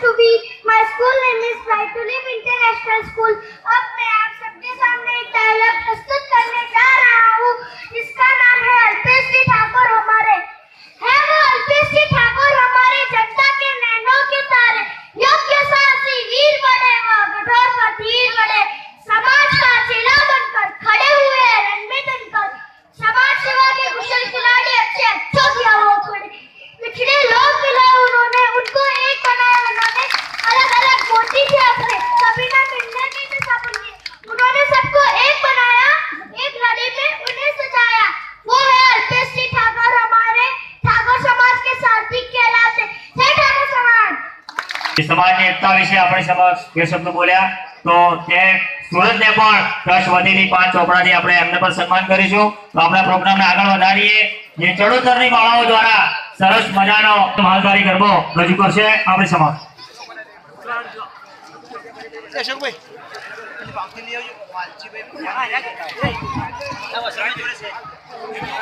to be. My school name is Bright to Live International School. સમાજની એકતા વિશે આપણે સમક્ષ બે શબ્દ બોલ્યા. તો તે સુરતને પણ દસ વધીની પાંચ ચોપડાથી આપણે એમને પણ સન્માન કરીશું. તો આપણા પ્રોગ્રામને આગળ વધારીએ. જે ચડોતરની માળાઓ દ્વારા સરસ મજાનો માલધારી ગરબો રજૂ કરશે આપણી સમક્ષ અશોકભાઈ